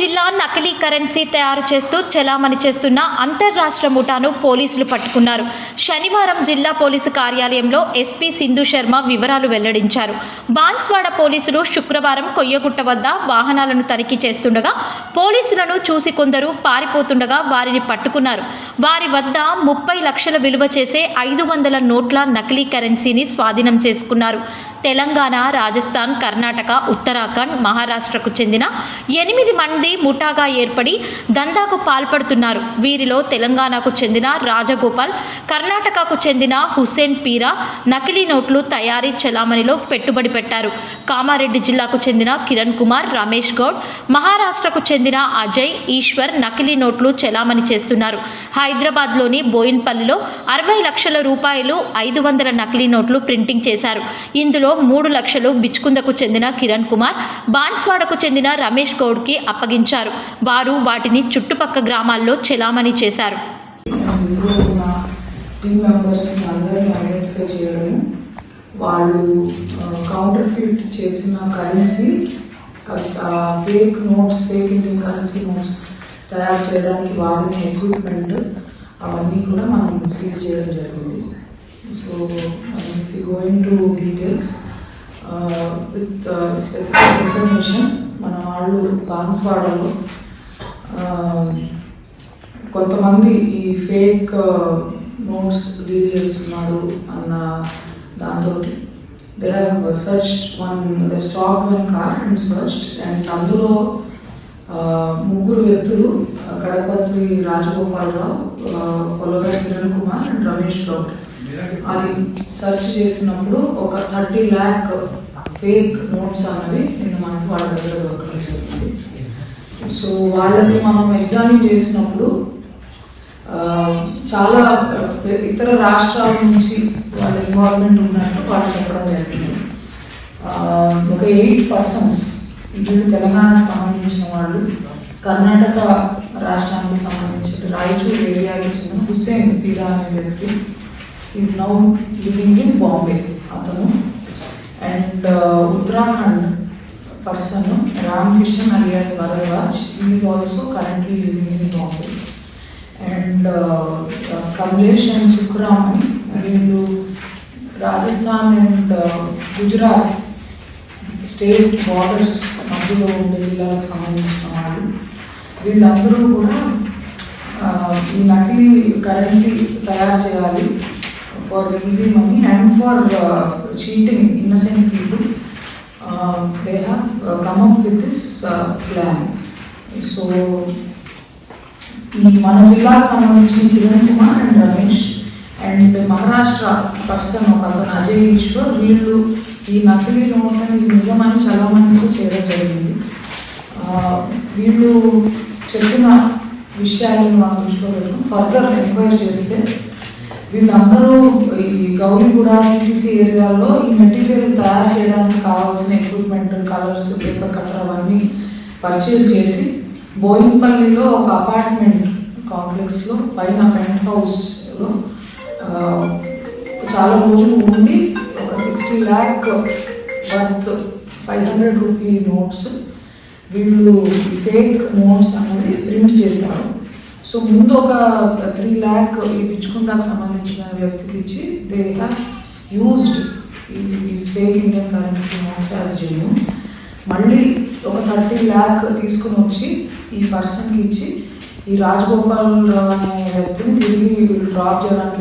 జిల్లా నకిలీ కరెన్సీ తయారు చేస్తూ చెలామణి చేస్తున్న అంతర్రాష్ట్ర ముఠాను పోలీసులు పట్టుకున్నారు. శనివారం జిల్లా పోలీసు కార్యాలయంలో ఎస్పీ సింధు శర్మ వివరాలు వెల్లడించారు. బాన్స్వాడ పోలీసులు శుక్రవారం కొయ్యగుట్ట వద్ద వాహనాలను తనిఖీ చేస్తుండగా పోలీసులను చూసి కొందరు పారిపోతుండగా వారిని పట్టుకున్నారు. వారి వద్ద ముప్పై లక్షల విలువ చేసే ఐదు వందల నోట్ల నకిలీ కరెన్సీని స్వాధీనం చేసుకున్నారు. తెలంగాణ రాజస్థాన్ కర్ణాటక ఉత్తరాఖండ్ మహారాష్ట్రకు చెందిన ఎనిమిది మంది ముఠాగా ఏర్పడి దందాకు పాల్పడుతున్నారు. వీరిలో తెలంగాణకు చెందిన రాజగోపాల్ కర్ణాటకకు చెందిన హుస్సేన్ పీరా నకిలీ నోట్లు తయారీ చలామణిలో పెట్టుబడి పెట్టారు. కామారెడ్డి జిల్లాకు చెందిన కిరణ్ కుమార్ రమేష్ గౌడ్ మహారాష్ట్రకు చెందిన అజయ్ ఈశ్వర్ నకిలీ నోట్లు చలామణి చేస్తున్నారు. హైదరాబాద్లోని బోయిన్పల్లిలో అరవై లక్షల రూపాయలు ఐదు వందల నకిలీ నోట్లు ప్రింటింగ్ చేశారు. ఇందులో మూడు లక్షలు బిచ్కుందకు చెందిన కిరణ్ కుమార్ బాన్స్వాడకు చెందిన రమేష్ గౌడ్కి అప్పగించారు. వారు వాటిని చుట్టుపక్క గ్రామాల్లో చెలామణి చేశారు. మెంబర్స్ అందరిని వాళ్ళు కౌంటర్ ఫిట్ చేసిన currency fake notes fake Indian currency notes తయారు చేయడానికి వాడిన ఎక్విప్మెంట్ అవన్నీ కూడా మనం సీజ్ చేయడం జరిగింది. So if you going to details with specific information మన వాళ్ళు బాన్స్వాడలో um, కొంతమంది ఈ ఫేక్ నోట్స్ డీల్ చేస్తున్నారు అన్న దాంతో they have search one they stock one car and search and అందులో uh, ముగ్గురు వ్యక్తులు కడపతి గడపత్రి రాజగోపాలరావు పొలగారి uh, కిరణ్ కుమార్ అండ్ రమేష్ గౌడ్. అది సెర్చ్ చేసినప్పుడు ఒక థర్టీ ల్యాక్ ఫేక్ నోట్స్ అన్నవి నేను మనకు వాళ్ళ దగ్గర దొరకడం జరిగింది. సో వాళ్ళని మనం ఎగ్జామిన్ చేసినప్పుడు చాలా ఇతర రాష్ట్రాల నుంచి వాళ్ళ ఇన్వాల్వ్మెంట్ ఉన్నట్టు వాళ్ళు చెప్పడం జరిగింది. ఒక ఎయిట్ పర్సన్స్ వీళ్ళు తెలంగాణకు సంబంధించిన వాళ్ళు కర్ణాటక రాష్ట్రానికి సంబంధించిన రాయచూర్ ఏరియాకి చెందిన హుస్సేన్ పీరా అనే వ్యక్తి is now living in Bombay అతను. And Uttarakhand person Ramakrishna alias Bharadwaj is also currently living in Bombay and Kamlesh and Sukharam అని వీళ్ళు Rajasthan and Gujarat state borders మధ్యలో ఉండే జిల్లాలకు సంబంధించిన వాళ్ళు. వీళ్ళందరూ కూడా ఈ నకిలీ కరెన్సీ తయారు చేయాలి. For easy money and for cheating innocent people they have come up with this plan so ఈ మన జిల్లాకు సంబంధించిన Kiran Kumar and Ramesh and Maharashtra person ఒక అతను అజయ్ ఈశ్వర్ వీళ్ళు ఈ నకిలీ నోట్లని నిజమని చాలా మందికి చేయడం జరిగింది. వీళ్ళు చెప్పిన విషయాలను మనం దృష్టిలో ఫర్దర్ ఎంక్వైరీ చేస్తే వీళ్ళందరూ ఈ గౌరీగూడ సిటీసీ ఏరియాలో ఈ మెటీరియల్ తయారు చేయడానికి కావాల్సిన ఎక్విప్మెంట్ కలర్స్ పేపర్ కట్టర్ అవన్నీ పర్చేస్ చేసి బోయిన్పల్లిలో ఒక అపార్ట్మెంట్ కాంప్లెక్స్లో పైన పెంట్ హౌస్లో చాలా రోజులు ఉండి ఒక sixty lakh worth five hundred rupee notes వీళ్ళు ఫేక్ నోట్స్ అనేవి ప్రింట్ చేశారు. సో ముందు ఒక త్రీ ల్యాక్ ఈ పిచ్చుకుందాకు సంబంధించిన వ్యక్తికి ఇచ్చి దే హ్యావ్ యూజ్డ్ ఈ fake Indian currency notes as genuine మళ్ళీ ఒక థర్టీ ల్యాక్ తీసుకుని వచ్చి ఈ పర్సన్కి ఇచ్చి ఈ రాజగోపాల్ రావు అనే వ్యక్తిని తిరిగి డ్రాప్ చేయడానికి